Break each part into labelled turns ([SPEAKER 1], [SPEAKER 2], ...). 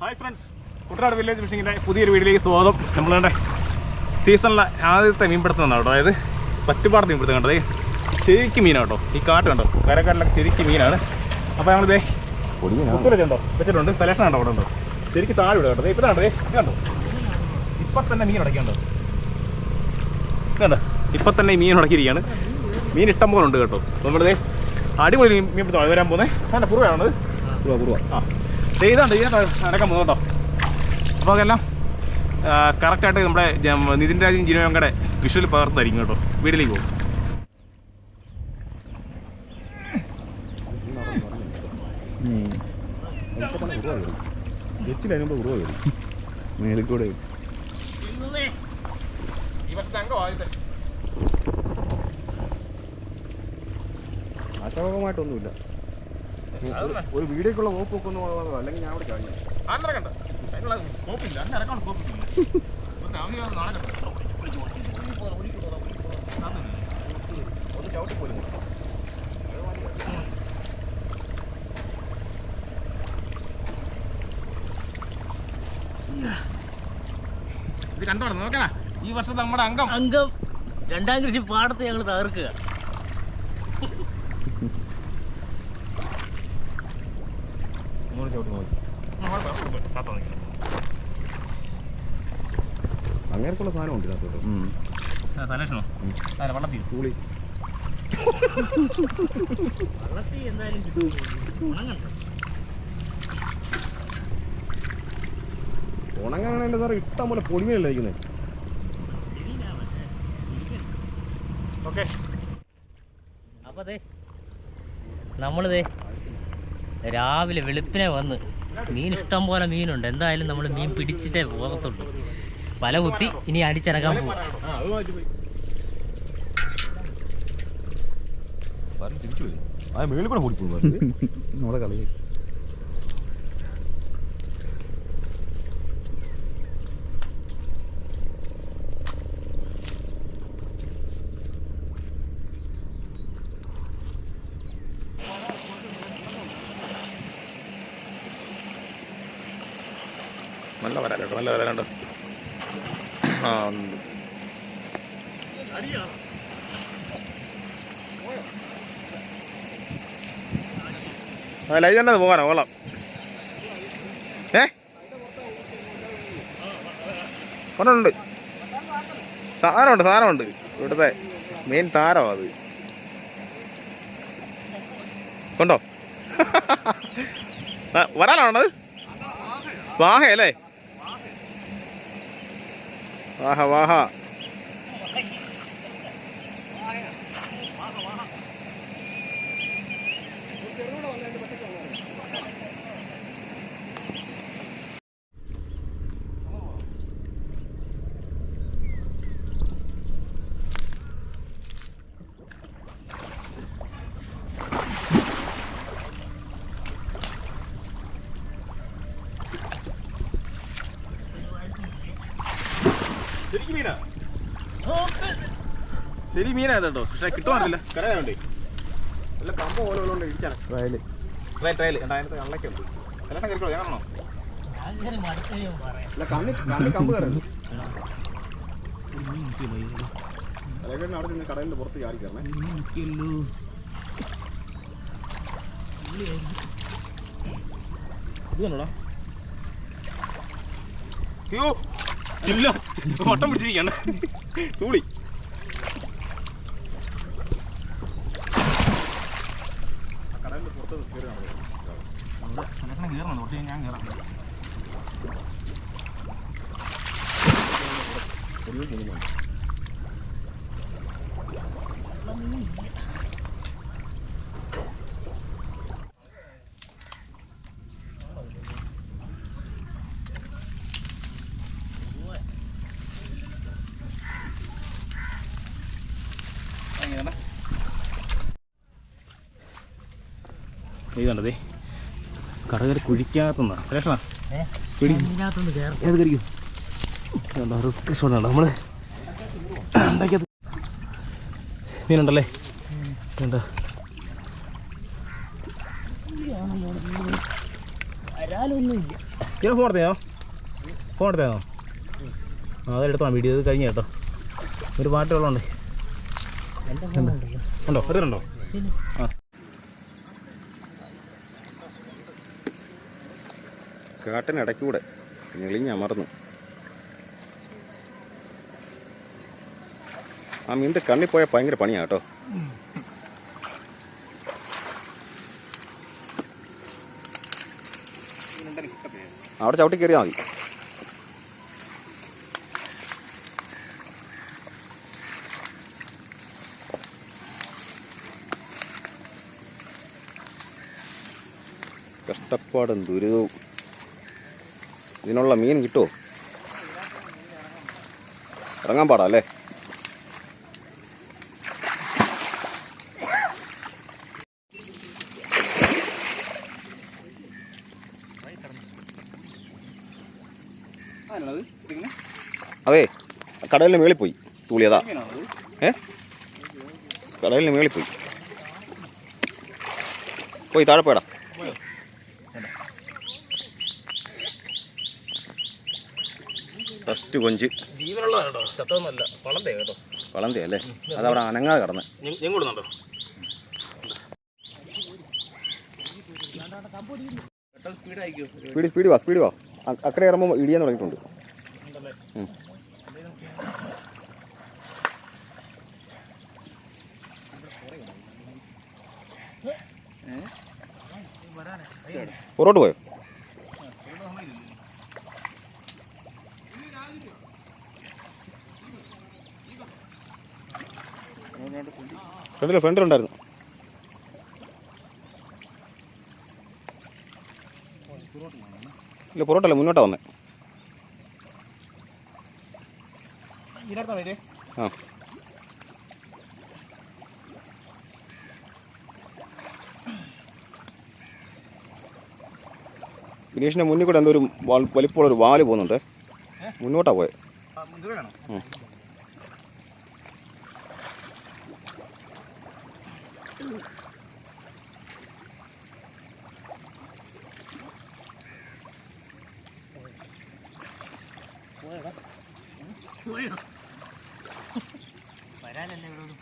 [SPEAKER 1] Hi friends. Kuttanad village ഫിഷിങ്ങിന്റെ പുതിയൊരു വീഡിയോയിലേക്ക് സ്വാഗതം. നമ്മളുടെ സീസണിലെ ആദ്യത്തെ മീൻപിടുത്തം കേട്ടോ അതായത് പറ്റുപാടത്ത് മീൻപിടുത്തം കണ്ടത് ശരിക്കും മീനാണ് കേട്ടോ ഈ കാട്ട് കണ്ടോ? കരക്കാരിലൊക്കെ ശരിക്കും മീനാണ്. അപ്പോൾ ഞങ്ങളിതേ കുത്തൂര ഉണ്ടോ? വെച്ചിട്ടുണ്ട്. സെലക്ഷൻ ഉണ്ടോ അവിടെ ഉണ്ടോ? ശരിക്കും താഴെ ഇവിടെ കേട്ടോ ഇപ്പം കണ്ടോ? ഇത് കണ്ടോ? ഇപ്പം തന്നെ മീൻ ഉടക്കിയുണ്ടോ? കണ്ടോ? ഇപ്പം തന്നെ മീൻ ഉടക്കിയിരിക്കുകയാണ്. മീൻ ഇഷ്ടം പോലെ ഉണ്ട് കേട്ടോ. നമ്മളിതേ അടിപൊളി മീൻ പിടുത്തമാണ് വരാൻ പോകുന്നത് കണ്ടോ കുറുവാണത് കുറുവ കുറുവ ആ. ഇതാണ്ട് ഇതിനകത്ത് നടക്കാൻ പോകുന്നുണ്ടോ അപ്പോൾ അതെല്ലാം കറക്റ്റായിട്ട് നമ്മുടെ നിതിൻ രാജൻ ജിനോയങ്കടെ വിഷ്വൽ പകർത്തായിരിക്കും കേട്ടോ. വീട്ടിലേക്ക് പോകും.
[SPEAKER 2] മേലിക്കൂടെ ആശാഭകമായിട്ടൊന്നുമില്ല ഒരു വീഡിയോക്കുള്ള ഒന്ന് പോകാതെ അല്ലെങ്കിൽ ഞാൻ അവിടെ കഴിഞ്ഞു
[SPEAKER 1] ഇത് കണ്ടോ നോക്കണ. ഈ വർഷം നമ്മുടെ അംഗം.
[SPEAKER 3] അംഗം രണ്ടാം കൃഷി പാടത്ത് ഞങ്ങൾ തകർക്കുക.
[SPEAKER 2] അങ്ങനെയൊക്കെയുള്ള സാധനം ഉണ്ട് ഇതിനകത്തോട്ട്. കൂളി ഉണങ്ങാനാണ് എന്റെ സാറ് ഇഷ്ടം പോലെ പൊടിമീനല്ലേ ഇരിക്കുന്നത്.
[SPEAKER 1] ഓക്കെ.
[SPEAKER 3] അപ്പോൾ അതെ നമ്മളിതേ രാവിലെ വെളുപ്പിനെ വന്ന് മീൻ ഇഷ്ടം പോലെ മീനുണ്ട്. എന്തായാലും നമ്മൾ മീൻ പിടിച്ചിട്ടേ പോകത്തുള്ളൂ. വല കുത്തി ഇനി അടിച്ചിറക്കാൻ പോകും
[SPEAKER 1] നല്ല വരാനുണ്ടോ നല്ല വരാനുണ്ടോ. ലൈവ് തന്നെ പോകാനോ? കൊള്ളാം. ഏ? ഉണ്ട് സാധനമുണ്ട് സാധനമുണ്ട് ഇവിടുത്തെ മെയിൻ താരമാണ് അത്. കൊണ്ടോ? വരാനാണത് വാഹയല്ലേ வாஹா வாஹா. வாஹா ശരി മീനായതോ കേട്ടോ പക്ഷെ കിട്ടുവാറില്ല കരയാണ്ട് നല്ല കമ്പ് പോലെ ഇടിച്ചാണ്.
[SPEAKER 2] ട്രയൽ
[SPEAKER 1] ട്രയൽ ട്രയൽ അതിനകത്ത് കള്ളക്കുണ്ട് എല്ലാം
[SPEAKER 3] മടുക്കുകയും പറയാം
[SPEAKER 2] അല്ല കണ്ണി കണ്ണി കമ്പ് കയറുന്നു അവിടെ നിന്ന് കടലിന്റെ പുറത്ത് ചാടി കയറണേ.
[SPEAKER 1] ഇത് കണ്ടോടാ. അയ്യോ ഇല്ല. വട്ടം പിടിച്ചിരിക്കാണ് തൂളി
[SPEAKER 2] കടലിന്റെ പുറത്ത് കയറി നടക്കും
[SPEAKER 1] കയറണം കുറച്ച് ഞാൻ കയറാം
[SPEAKER 2] ഒരു മൂന്ന്
[SPEAKER 1] ഇത് കണ്ടതേ കടകര കുഴിക്കാത്തുന്ന.
[SPEAKER 3] നമ്മൾ
[SPEAKER 1] ഏത് റിസ്ക് ഷോട്ടാണ് നമ്മൾ ഉണ്ടാക്കിയത് മീനുണ്ടല്ലേ? ഇങ്ങനെ ഫോൺ എടുത്തോ ഫോൺ എടുത്തോ അതെടുത്തോ വീഡിയോ ഇത് കഴിഞ്ഞ കേട്ടോ. ഒരു പാട്ട് വെള്ളമുണ്ട് ഉണ്ടോ? എടുത്തിട്ടുണ്ടോ
[SPEAKER 3] പിന്നെ
[SPEAKER 1] ആ
[SPEAKER 2] കാട്ടിനിടയ്ക്കൂടെ. ഞെളിഞ്ഞമർന്നു ആ മീന്റെ കണ്ണി പോയാൽ ഭയങ്കര പണിയാ കേട്ടോ. അവിടെ ചവിട്ടി കയറിയാൽ മതി. കഷ്ടപ്പാടും ദുരിതവും. ഇതിനുള്ള മീൻ കിട്ടുമോ ഇറങ്ങാൻ പാടാ അല്ലേ?
[SPEAKER 1] അതിനാണത് ഇതിങ്ങനെ?
[SPEAKER 2] അതെ കടലിന് മേളിൽ പോയി തൂളിയതാ ഏ? കടലിന് മേളിൽ പോയി. പോയി താഴെ പോയടാ ഫസ്റ്റ് കൊഞ്ച്.
[SPEAKER 1] ജീവനുള്ളതാണ്? കേട്ടോ ചത്തൊന്നുമല്ല. വളന്തേ കേട്ടോ.
[SPEAKER 2] അല്ലേ അതവിടെ അനങ്ങാതെ കിടന്ന്.
[SPEAKER 1] സ്പീഡ് ആയിക്കോ
[SPEAKER 2] സ്പീഡ് സ്പീഡ് വാ സ്പീഡ് വാ. അക്കരെ ഇറങ്ങുമ്പോൾ ഇടിയാൻ തുടങ്ങിയിട്ടുണ്ട്. പുറോട്ട് പോയോ? ഫ്രണ്ടിൽ ഫ്രണ്ടിലുണ്ടായിരുന്നു ഇല്ല പുറോട്ടല്ല മുന്നോട്ടാ വന്നേ.
[SPEAKER 1] ഗണേഷിന്റെ
[SPEAKER 2] ആ. മുന്നിൽ കൂടെ എന്തോ ഒരു വലിപ്പമുള്ള ഒരു വാൽ പോകുന്നുണ്ട്. മുന്നോട്ടാ പോയത്
[SPEAKER 1] വേണോ
[SPEAKER 2] ഉം.
[SPEAKER 3] വരാനല്ലേ ഇവിടെ ഒരു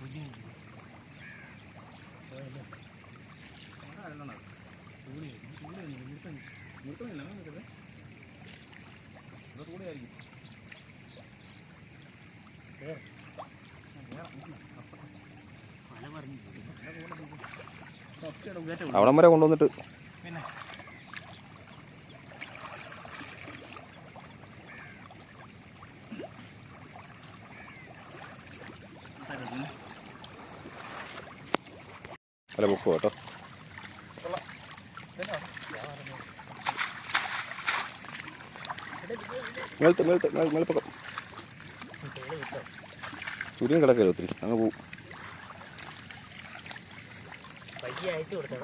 [SPEAKER 3] കൂടെ പല
[SPEAKER 2] അവിടം വരെ കൊണ്ടുവന്നിട്ട്. അല്ല ബുക്ക് കേട്ടോ. മേളത്ത് മേളത്ത് മേൽപ്പക്കം ചുരുങ്ങി കിടക്കല്ലോ ഒത്തിരി. അങ്ങ് പോവും.
[SPEAKER 3] പയ്യെ അയച്ചു പോകാൻ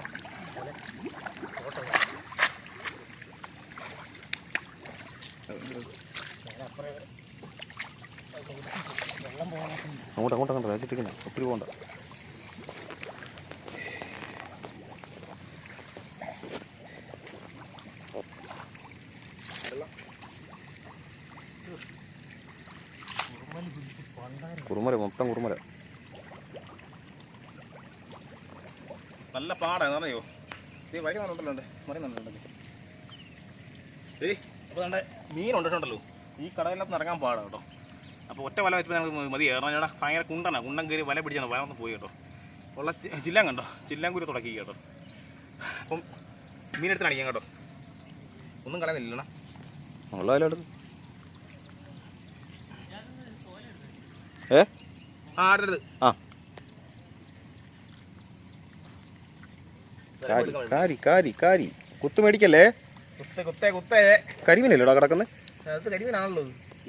[SPEAKER 2] അങ്ങോട്ട് അങ്ങോട്ട് അങ്ങോട്ട്. രാജ്യത്തേക്ക് ഒത്തിരി പോകണ്ട. കുറുമര മൊത്തം കുറുമര
[SPEAKER 1] നല്ല പാടാണ് അറിയോ ഈ വഴി നടന്നിട്ടുണ്ട് മറി നല്ലോണ്ടല്ലോ ഏയ് അപ്പോൾ നമ്മുടെ മീൻ ഉണ്ടിട്ടുണ്ടല്ലോ ഈ കടയിലത്ത് ഇറങ്ങാൻ പാടാണ് കേട്ടോ. അപ്പോൾ ഒറ്റ വല വെച്ചപ്പോൾ നമുക്ക് മതി കാരണം ഞാൻ ഭയങ്കര കുണ്ടനാണ് കുണ്ടൻ കയറി വല പിടിച്ചാണ് വല ഒന്ന് പോയി കേട്ടോ. ഉള്ള ചില്ലാൻ കണ്ടോ? ചില്ലാങ്കൂരി തുടക്കി കേട്ടോ. അപ്പം മീനെടുത്ത് കാണിക്കാം കേട്ടോ. ഒന്നും കളയുന്നില്ലണ
[SPEAKER 2] ഏ?
[SPEAKER 1] ആ അടുത്തത്
[SPEAKER 2] ആ. കാരി കാരി കാരി കാരി. കുത്തു മേടിക്കല്ലേ?
[SPEAKER 1] കുത്തേ കുത്തേ കുത്തേ.
[SPEAKER 2] കരിമീനല്ലേടാ കിടക്കുന്നത്
[SPEAKER 1] അത് കരിമീനാണല്ലോ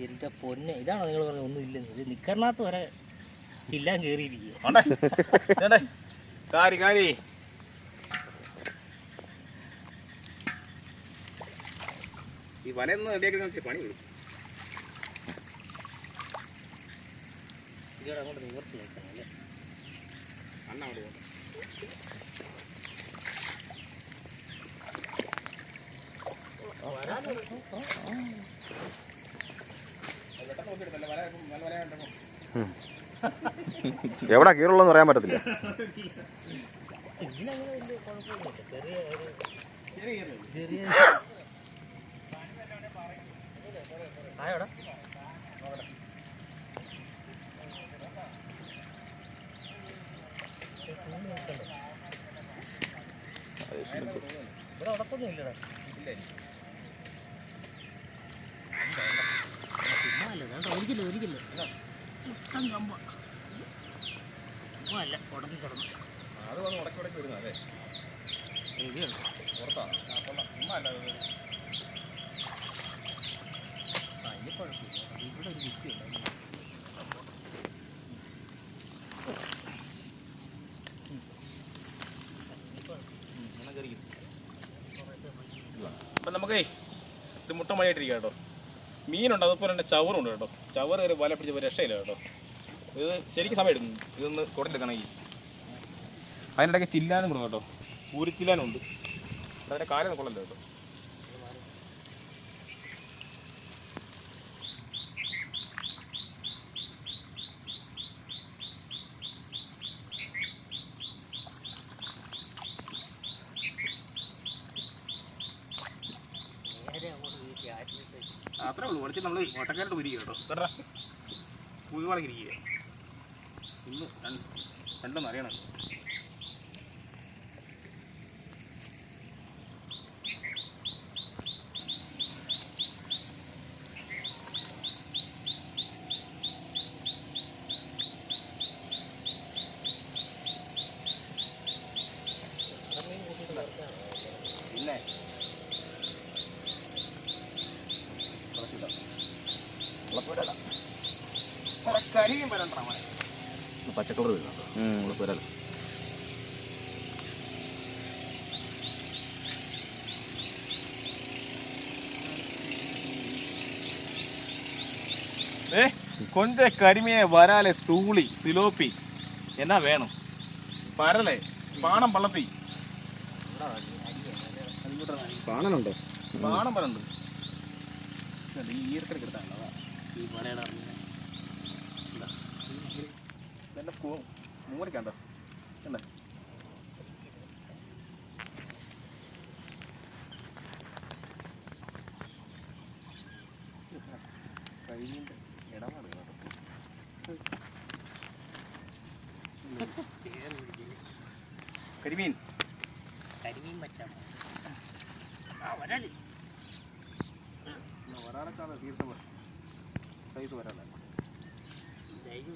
[SPEAKER 3] എന്റെ പൊന്നെ ഇതാണ് നിങ്ങൾ പറഞ്ഞത്? ഒന്നും ഇല്ലെന്ന് ഇത് നിക്കറിനകത്ത് വരെ ചില്ലാൻ കയറിയിരിക്കുക
[SPEAKER 1] ആണ്ടേ കാരി കാരി. ഈ വലയൊന്നും റെഡിയാക്കി പണി
[SPEAKER 3] ഇതോടെ അങ്ങോട്ട് നിവർത്തി അല്ലേ?
[SPEAKER 1] അണ്ണ അവിടെ
[SPEAKER 2] എവിടാ കീറുള്ളതെന്ന് പറയാൻ പറ്റത്തില്ല.
[SPEAKER 3] ഇവിടെ ഉടക്കൊന്നും ഇല്ലടാ ചെറിയ ഒരു കിലോ ഒരു ഒരിക്കലും കമ്പ അല്ല ഉടക്കി കിടന്നു
[SPEAKER 2] അത് വന്ന് ഉടക്കി ഉടക്കി വരുന്ന
[SPEAKER 3] അതിന് കുഴപ്പമില്ല ഇവിടെ ഒരു
[SPEAKER 1] അപ്പം നമുക്കേ ഇത് മുട്ട മഴയായിട്ടിരിക്കാം കേട്ടോ മീനുണ്ട് അതുപോലെ തന്നെ ചവറുണ്ട് കേട്ടോ. ചവറ് ഒരു വല പിടിച്ച രക്ഷയില്ല കേട്ടോ. ഇത് ശരിക്കും സമയം എടുക്കും. ഇതൊന്ന് കുടലെടുക്കണമെങ്കിൽ. അതിനിടയ്ക്ക് ചില്ലാനും കൊടുക്കും കേട്ടോ. ഊരിച്ചില്ലാനും ഉണ്ട്. അതിന്റെ കാര്യം കൊള്ളല്ലോ കേട്ടോ. അത്രേ ഉള്ളൂ നമ്മൾ ഓട്ടക്കാരോട്ട് പിരിക്കുക കേട്ടോ. കേട്ടാ പുതുവാളൊക്കെ ഇരിക്കുക ഇന്ന് രണ്ട്- രണ്ടെന്ന് അറിയണം പിന്നെ?
[SPEAKER 2] പച്ചക്കളർ വരുന്നുണ്ട് വരാലോ
[SPEAKER 1] ഏ കൊഞ്ച കരിമീനെ വരാലെ തൂളി സിലോപ്പി. എന്നാ വേണം? പരലേ പാണം പള്ളത്തി.
[SPEAKER 2] പാണനുണ്ടോ?
[SPEAKER 1] പാണം പരണ്ട്. ഈ ഈർക്കിടക്ക് എടുത്താണല്ലോ
[SPEAKER 3] ഈ
[SPEAKER 1] മൂറിക്കണ്ടോ അല്ലേ കരിമീന്റെ ഇടപാട് കേട്ടോ. കരിമീൻ.
[SPEAKER 3] കരിമീൻ
[SPEAKER 1] വരാനൊക്കെ തീർത്ത സൈസ് വരാനല്ല?
[SPEAKER 3] ധൈര്യം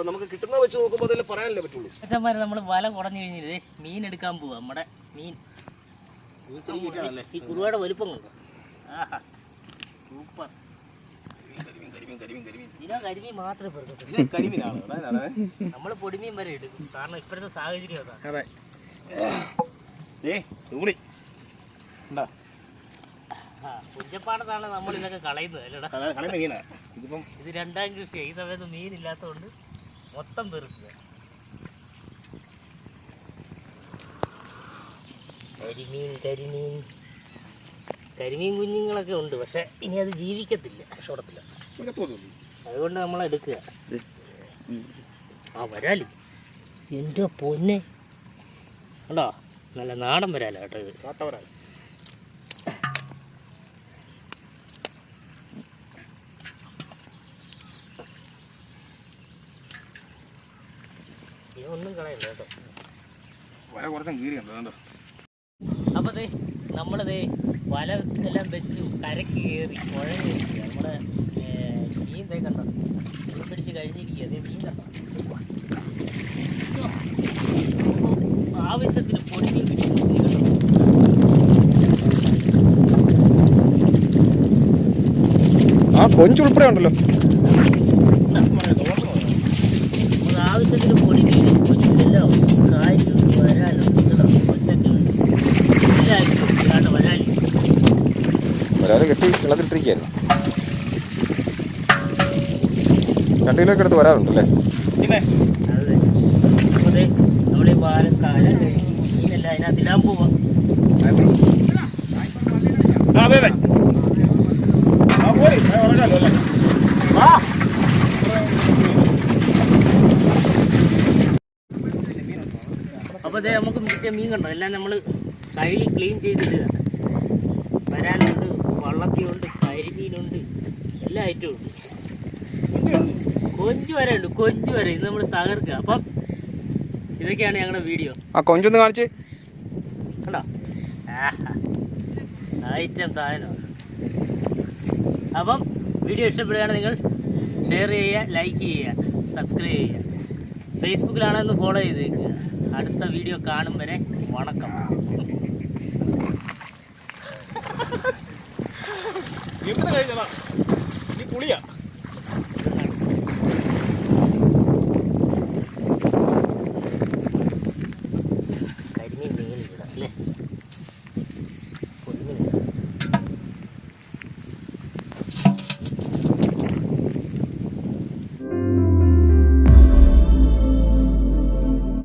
[SPEAKER 1] ഇപ്പൊ നമുക്ക് കിട്ടുന്ന വെച്ച് നോക്കുമ്പോൾ അതിൽ പറയാനല്ലേ പറ്റുള്ളൂ.
[SPEAKER 3] അച്ഛന്മാരെ നമ്മൾ വല കുറഞ്ഞു കഴിഞ്ഞത് മീൻ എടുക്കാൻ പോവാ നമ്മുടെ മീൻ. ഈ കുറുവയുടെ വലുപ്പം കൊണ്ട്? ആഹാ സൂപ്പർ. നമ്മൾ പൊടിമീൻ വരെ എടുക്കും കാരണം ഇപ്പോഴത്തെ സാഹചര്യം
[SPEAKER 1] അതെ.
[SPEAKER 3] പുഞ്ചപ്പാടത്താണ് നമ്മൾ ഇതൊക്കെ കളയുന്നത് അല്ലടാ? ഇത് രണ്ടാം കൃഷിയാണ് ഈ സമയത്ത് മീൻ ഇല്ലാത്തതുകൊണ്ട് മൊത്തം വെറുക്കുക കരിമീൻ കരിമീൻ. കരിമീൻ കുഞ്ഞുങ്ങളൊക്കെ ഉണ്ട് പക്ഷെ ഇനി അത് ജീവിക്കത്തില്ല രക്ഷപ്പെടത്തില്ല. അതുകൊണ്ട് നമ്മൾ എടുക്കുക. ആ വരാലി. എന്റെ പൊന്നെ. കണ്ടോ? നല്ല നാടൻ വരാല കേട്ടോ ഇത്.
[SPEAKER 1] കാട്ടവരാ
[SPEAKER 3] ഇതൊന്നും കേട്ടോ.
[SPEAKER 1] വല കുറച്ചും കീറിയുണ്ട് കണ്ടോ
[SPEAKER 3] അപ്പോൾ ദേ നമ്മളിതേ വല എല്ലാം വെച്ചു കരക്ക് കയറി കുഴഞ്ഞിരിക്കുക. നമ്മുടെ മീൻ തേ കണ്ടോ? മീൻ പിടിച്ച് കഴിഞ്ഞിരിക്കുക. അതേ മീൻ കണ്ടോ? ആവശ്യത്തിന് പൊടിമീൻ പിടിക്കുന്നു
[SPEAKER 2] ആ കൊഞ്ചുൾപ്പെടെ ഉണ്ടല്ലോ
[SPEAKER 3] നമുക്ക് ആവശ്യത്തിന് പൊടി മീൻ കൊച്ചിലെല്ലാം കായലുണ്ട് വരാലുണ്ട് ഇതാ, കൊച്ചൊക്കെ ഉണ്ട് എല്ലായിട്ടും ഇതാണ്ട് വരാലി
[SPEAKER 2] ഒരാൾ കെട്ടി വെള്ളത്തിലിട്ടിരിക്കുകയായിരുന്നു രണ്ട് കിലോ ഒക്കെ എടുത്ത് വരാറുണ്ടല്ലേ
[SPEAKER 3] അതെ
[SPEAKER 1] ആ, ആ പോയി. ആ, ഉറങ്ങാലോ അല്ലേ?
[SPEAKER 3] അപ്പോൾ ദേ നമുക്ക് കിട്ടിയ മീൻ കണ്ടോ? എല്ലാം നമ്മൾ കഴുകി ക്ലീൻ ചെയ്തിട്ട് വരാനുണ്ട്. ഐറ്റവും ഉണ്ട് കൊഞ്ച് വരെ ഉണ്ട് കൊഞ്ച് വരെ. ഇത് നമ്മൾ തകർക്കുക. അപ്പം ഇതൊക്കെയാണ് ഞങ്ങളുടെ വീഡിയോ.
[SPEAKER 2] ആ കൊഞ്ചൊന്ന് കാണിച്ച്.
[SPEAKER 3] കണ്ടോ? ഐറ്റം സാധനം അപ്പം വീഡിയോ ഇഷ്ടപ്പെടുകയാണെങ്കിൽ നിങ്ങൾ ഷെയർ ചെയ്യുക ലൈക്ക് ചെയ്യുക സബ്സ്ക്രൈബ് ചെയ്യുക. ഫേസ്ബുക്കിലാണെന്ന് ഫോളോ ചെയ്തേക്കുക അടുത്ത വീഡിയോ കാണും വരെ വണക്കം.
[SPEAKER 1] എവിടെ കഴിഞ്ഞതാ. ഈ പുളിയാ